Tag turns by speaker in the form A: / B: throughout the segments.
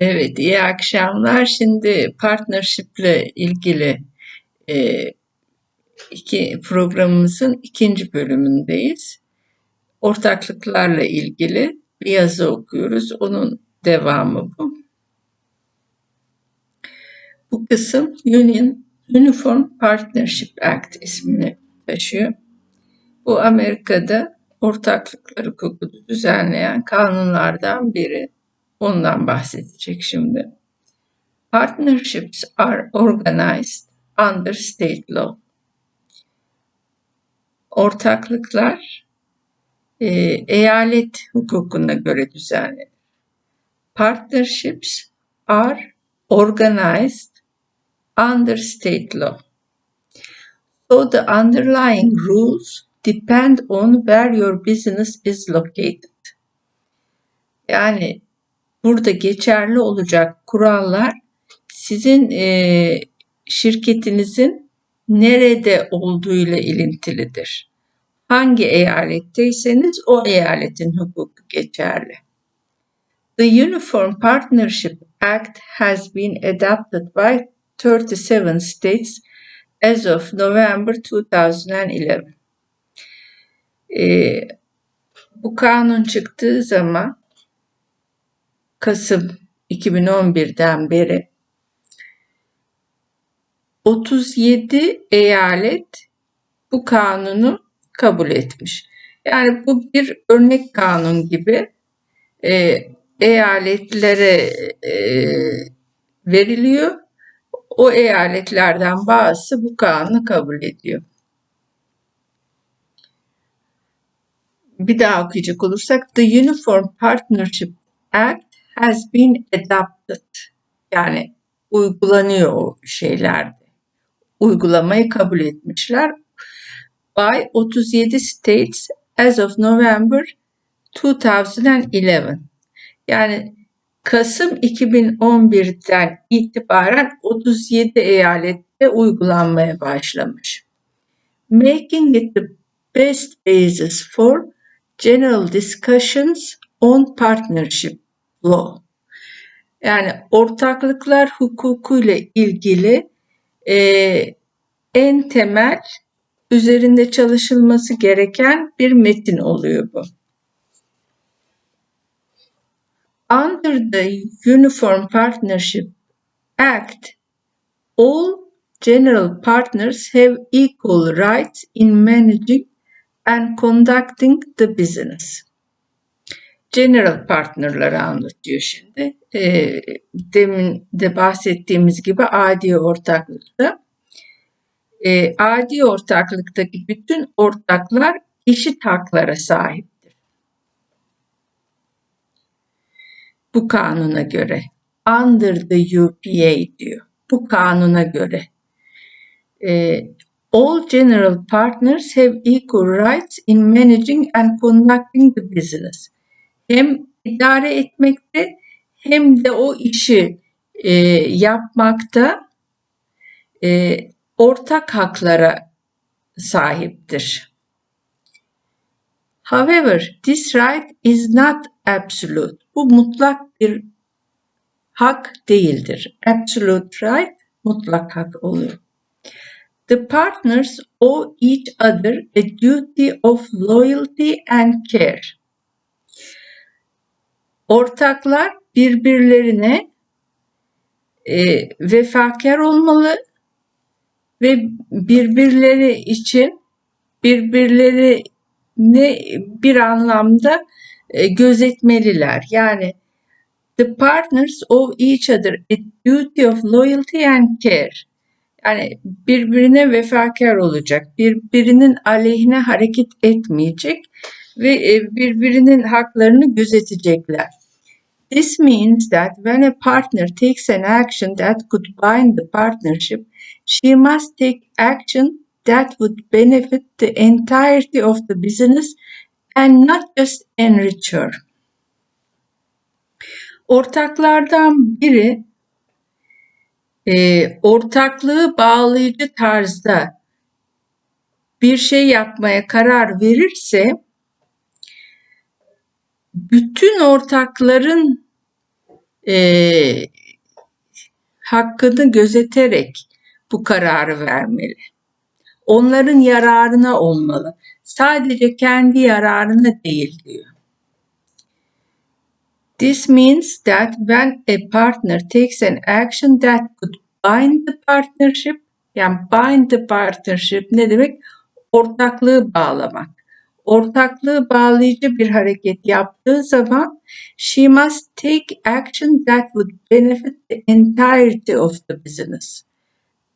A: Evet, iyi akşamlar. Şimdi partnership ile ilgili e, iki programımızın ikinci bölümündeyiz. Ortaklıklarla ilgili bir yazı okuyoruz. Onun devamı bu. Bu kısım Union Uniform Partnership Act ismini taşıyor. Bu Amerika'da ortaklıklar hukuku düzenleyen kanunlardan biri. Ondan bahsedecek şimdi. Partnerships are organized under state law. Ortaklıklar e, eyalet hukukuna göre düzenlenir. Partnerships are organized under state law. So the underlying rules depend on where your business is located. Yani burada geçerli olacak kurallar sizin e, şirketinizin nerede olduğuyla ilintilidir. Hangi eyaletteyseniz o eyaletin hukuku geçerli. The Uniform Partnership Act has been adopted by 37 states as of November 2011. Ee, bu kanun çıktığı zaman Kasım 2011'den beri 37 eyalet bu kanunu kabul etmiş. Yani bu bir örnek kanun gibi e, eyaletlere e, veriliyor. O eyaletlerden bazısı bu kanunu kabul ediyor. Bir daha okuyacak olursak The Uniform Partnership Act has been adopted. Yani uygulanıyor o şeylerde. Uygulamayı kabul etmişler. By 37 states as of November 2011. Yani Kasım 2011'den itibaren 37 eyalette uygulanmaya başlamış. Making it the best basis for general discussions on partnership law. Yani ortaklıklar hukukuyla ilgili e, en temel üzerinde çalışılması gereken bir metin oluyor bu. Under the Uniform Partnership Act, all general partners have equal rights in managing and conducting the business. General partnerları anlatıyor şimdi. E, demin de bahsettiğimiz gibi adi ortaklıkta. E, adi ortaklıktaki bütün ortaklar eşit haklara sahiptir. Bu kanuna göre. Under the UPA diyor. Bu kanuna göre. E, all general partners have equal rights in managing and conducting the business hem idare etmekte hem de o işi e, yapmakta e, ortak haklara sahiptir. However, this right is not absolute. Bu mutlak bir hak değildir. Absolute right mutlak hak oluyor. The partners owe each other a duty of loyalty and care. Ortaklar birbirlerine e, vefakar olmalı ve birbirleri için birbirlerini bir anlamda e, gözetmeliler. Yani the partners of each other a duty of loyalty and care. Yani birbirine vefakar olacak, birbirinin aleyhine hareket etmeyecek ve e, birbirinin haklarını gözetecekler. This means that when a partner takes an action that could bind the partnership, she must take action that would benefit the entirety of the business and not just enrich her. Ortaklardan biri e, ortaklığı bağlayıcı tarzda bir şey yapmaya karar verirse bütün ortakların eee, hakkını gözeterek bu kararı vermeli. Onların yararına olmalı. Sadece kendi yararına değil diyor. This means that when a partner takes an action that could bind the partnership, yani bind the partnership ne demek? Ortaklığı bağlamak. Ortaklığı bağlayıcı bir hareket yaptığı zaman she must take action that would benefit the entirety of the business.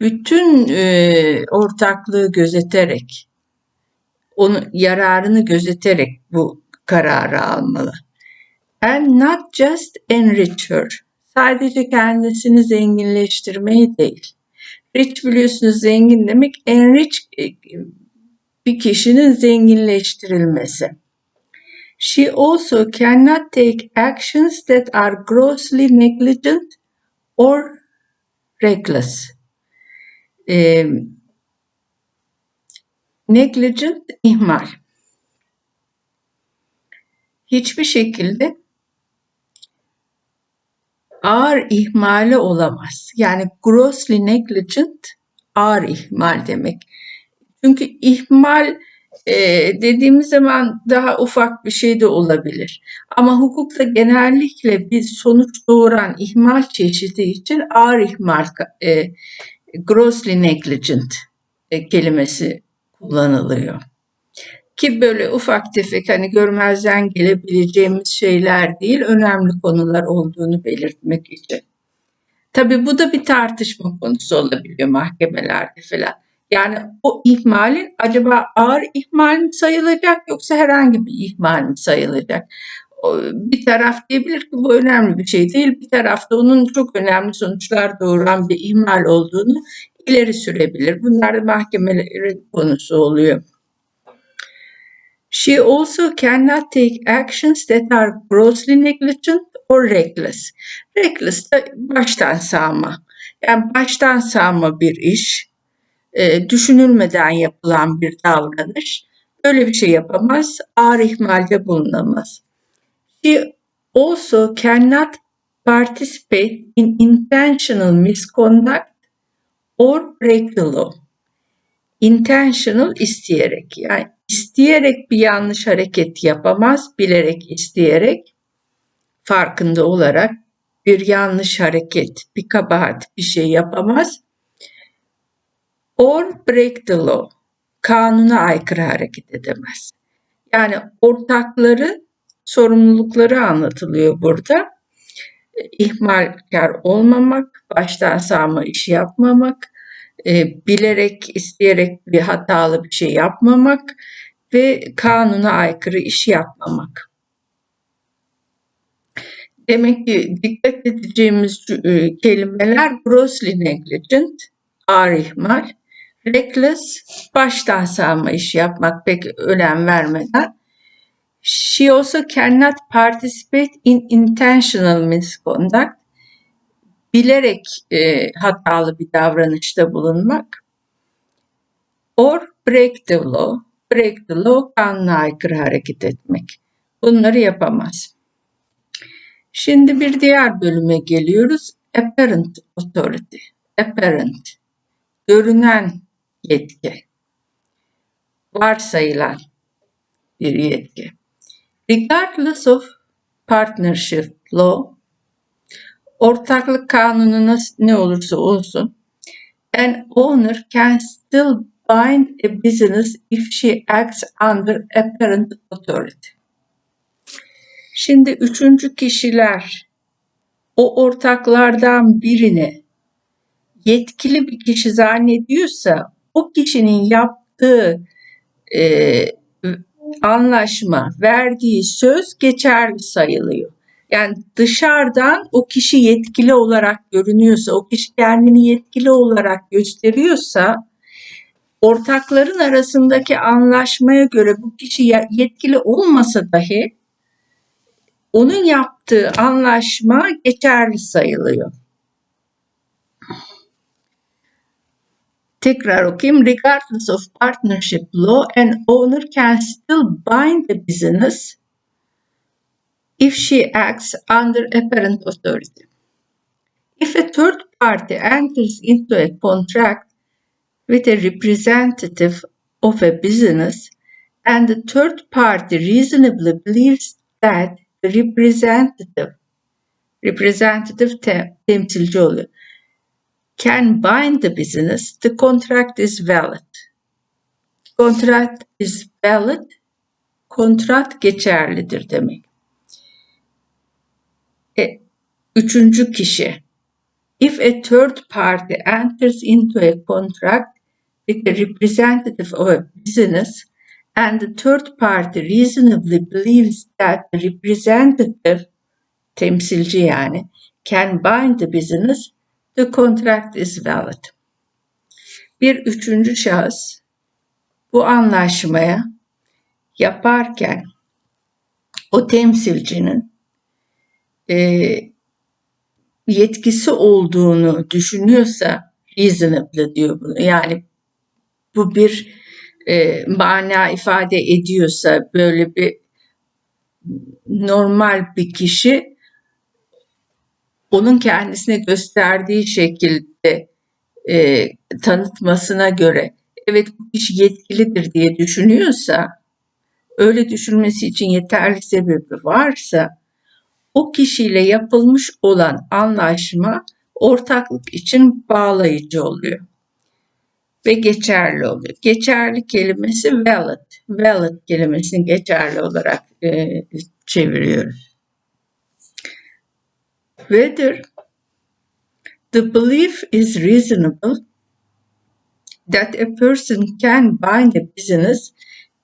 A: Bütün e, ortaklığı gözeterek, onu yararını gözeterek bu kararı almalı. And not just enrich her. Sadece kendisini zenginleştirmeyi değil. Rich biliyorsunuz zengin demek. Enrich e, bir kişinin zenginleştirilmesi. She also cannot take actions that are grossly negligent or reckless. Ee, negligent ihmal. Hiçbir şekilde ağır ihmali olamaz. Yani grossly negligent ağır ihmal demek. Çünkü ihmal e, dediğimiz zaman daha ufak bir şey de olabilir. Ama hukukta genellikle bir sonuç doğuran ihmal çeşidi için ağır ihmal, e, grossly negligent e, kelimesi kullanılıyor. Ki böyle ufak tefek hani görmezden gelebileceğimiz şeyler değil, önemli konular olduğunu belirtmek için. Tabii bu da bir tartışma konusu olabiliyor mahkemelerde falan. Yani o ihmalin acaba ağır ihmal mi sayılacak yoksa herhangi bir ihmal mi sayılacak? Bir taraf diyebilir ki bu önemli bir şey değil. Bir tarafta onun çok önemli sonuçlar doğuran bir ihmal olduğunu ileri sürebilir. Bunlar da mahkemelerin konusu oluyor. She also cannot take actions that are grossly negligent or reckless. Reckless da baştan sağma. Yani baştan sağma bir iş, e, düşünülmeden yapılan bir davranış. Böyle bir şey yapamaz, ağır ihmalde bulunamaz. She also cannot participate in intentional misconduct or break the law. Intentional isteyerek yani isteyerek bir yanlış hareket yapamaz, bilerek isteyerek farkında olarak bir yanlış hareket, bir kabahat bir şey yapamaz. Or break the law. Kanuna aykırı hareket edemez. Yani ortakların sorumlulukları anlatılıyor burada. İhmalkar olmamak, baştan sağma iş yapmamak, e, bilerek, isteyerek bir hatalı bir şey yapmamak ve kanuna aykırı iş yapmamak. Demek ki dikkat edeceğimiz e, kelimeler grossly negligent, ağır ihmal, reckless, baştan sağma iş yapmak pek önem vermeden, she also cannot participate in intentional misconduct, bilerek e, hatalı bir davranışta bulunmak, or break the law, break the law kanuna aykırı hareket etmek. Bunları yapamaz. Şimdi bir diğer bölüme geliyoruz. Apparent authority. Apparent. Görünen yetki. Varsayılan bir yetki. Regardless of partnership law, ortaklık kanunu ne olursa olsun, an owner can still bind a business if she acts under apparent authority. Şimdi üçüncü kişiler o ortaklardan birini yetkili bir kişi zannediyorsa o kişinin yaptığı e, anlaşma, verdiği söz geçerli sayılıyor. Yani dışarıdan o kişi yetkili olarak görünüyorsa, o kişi kendini yetkili olarak gösteriyorsa ortakların arasındaki anlaşmaya göre bu kişi yetkili olmasa dahi onun yaptığı anlaşma geçerli sayılıyor. Tekrar okuyayım. Regardless of partnership law, an owner can still bind the business if she acts under apparent authority. If a third party enters into a contract with a representative of a business and the third party reasonably believes that the representative representative te- temsilci oluyor. Can bind the business, the contract is valid. Contract is valid, kontrat geçerlidir demek. E, üçüncü kişi. If a third party enters into a contract with a representative of a business and the third party reasonably believes that the representative temsilci yani can bind the business, the contract is valid. Bir üçüncü şahıs bu anlaşmaya yaparken o temsilcinin e, yetkisi olduğunu düşünüyorsa reasonable diyor bunu. Yani bu bir e, mana ifade ediyorsa böyle bir normal bir kişi onun kendisine gösterdiği şekilde e, tanıtmasına göre evet bu kişi yetkilidir diye düşünüyorsa öyle düşünmesi için yeterli sebebi varsa o kişiyle yapılmış olan anlaşma ortaklık için bağlayıcı oluyor ve geçerli oluyor. Geçerli kelimesi valid. Valid kelimesini geçerli olarak e, çeviriyoruz. Whether the belief is reasonable that a person can bind a business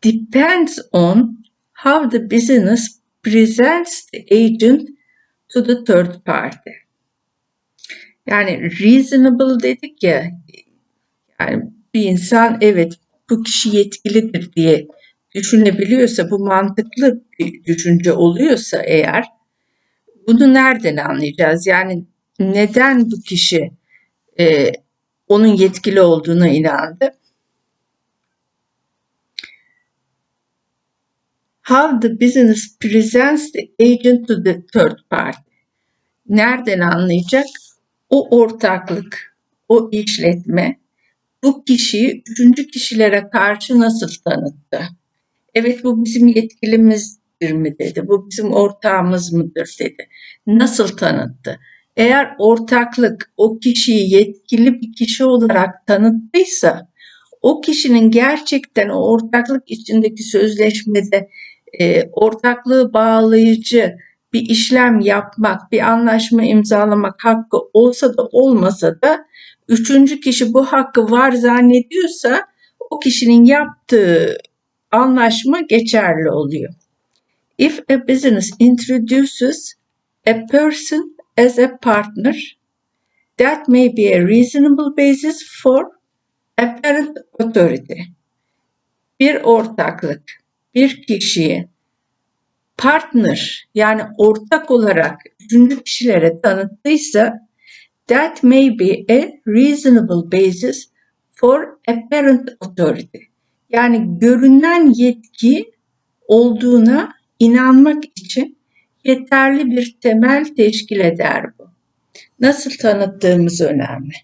A: depends on how the business presents the agent to the third party. Yani reasonable dedik ya yani bir insan evet bu kişi yetkilidir diye düşünebiliyorsa bu mantıklı bir düşünce oluyorsa eğer bunu nereden anlayacağız? Yani neden bu kişi e, onun yetkili olduğuna inandı? How the business presents the agent to the third party. Nereden anlayacak? O ortaklık, o işletme bu kişiyi üçüncü kişilere karşı nasıl tanıttı? Evet bu bizim yetkilimizdir mi dedi. Bu bizim ortağımız mıdır dedi. Nasıl tanıttı? Eğer ortaklık o kişiyi yetkili bir kişi olarak tanıttıysa o kişinin gerçekten o ortaklık içindeki sözleşmede e, ortaklığı bağlayıcı bir işlem yapmak, bir anlaşma imzalamak hakkı olsa da olmasa da üçüncü kişi bu hakkı var zannediyorsa o kişinin yaptığı anlaşma geçerli oluyor. If a business introduces a person as a partner, that may be a reasonable basis for apparent authority. Bir ortaklık bir kişiyi partner yani ortak olarak üçüncü kişilere tanıttıysa that may be a reasonable basis for apparent authority. Yani görünen yetki olduğuna inanmak için yeterli bir temel teşkil eder bu. Nasıl tanıttığımız önemli.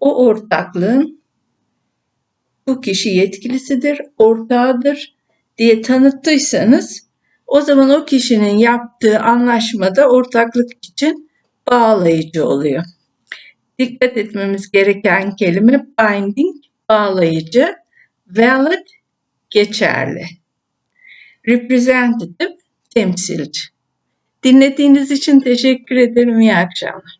A: O ortaklığın bu kişi yetkilisidir, ortağıdır diye tanıttıysanız o zaman o kişinin yaptığı anlaşmada ortaklık için bağlayıcı oluyor. Dikkat etmemiz gereken kelime binding, bağlayıcı, valid, geçerli. Representative, temsilci. Dinlediğiniz için teşekkür ederim. İyi akşamlar.